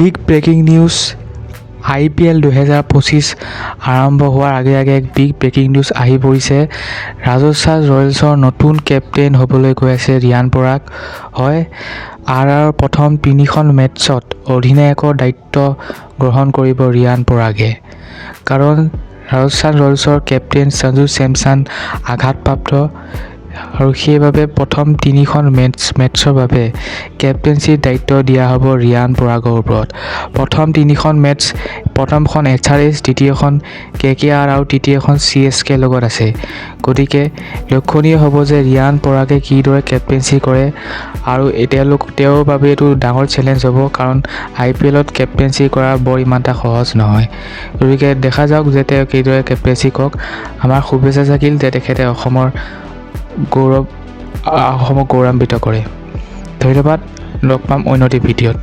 Big breaking news. I P L দুহেজাৰ পঁচিছ আৰম্ভ হোৱাৰ আগে আগে এক বিগ ব্ৰেকিং নিউজ আহি পৰিছে। ৰাজস্থান ৰয়েলছৰ নতুন কেপ্টেইন হ'বলৈ গৈ আছে ৰিয়ান পৰাগ। হয় আৰ আৰৰ প্ৰথম তিনিখন মেটছত অধিনায়কৰ দায়িত্ব গ্ৰহণ কৰিব ৰিয়ান পৰাগে। কাৰণ ৰাজস্থান ৰয়েলছৰ কেপ্টেইন সঞ্জু চেমছান আঘাতপ্ৰাপ্ত। আৰু সেইবাবে প্ৰথম তিনিখন মেটছ, মেটছৰ বাবে কেপ্টেইনছিৰ দায়িত্ব দিয়া হ'ব ৰিয়ান পৰাগৰ ওপৰত। প্ৰথম তিনিখন মেটছ, প্ৰথমখন এইচ আৰ এইচ দ্বিতীয়খন কে কে আৰ আৰু তৃতীয়খন চি এছ কেৰ লগত আছে। গতিকে লক্ষণীয় হ'ব যে ৰিয়ান পৰাগে কিদৰে কেপ্টেইনচি কৰে আৰু তেওঁলোক, তেওঁৰ বাবে এইটো ডাঙৰ চেলেঞ্জ হ'ব কাৰণ আই পি এলত কেপ্টেইনচি কৰা বৰ ইমান এটা সহজ নহয়। গতিকে দেখা যাওক যে তেওঁ কিদৰে কেপ্টেইনচি কৰক। আমাৰ শুভেচ্ছা থাকিল যে তেখেতে অসমৰ গৌৰৱ অসমক গৌৰৱান্বিত কৰে। ধন্যবাদ লগ পাম অন্য এটি ভিডিঅ'ত।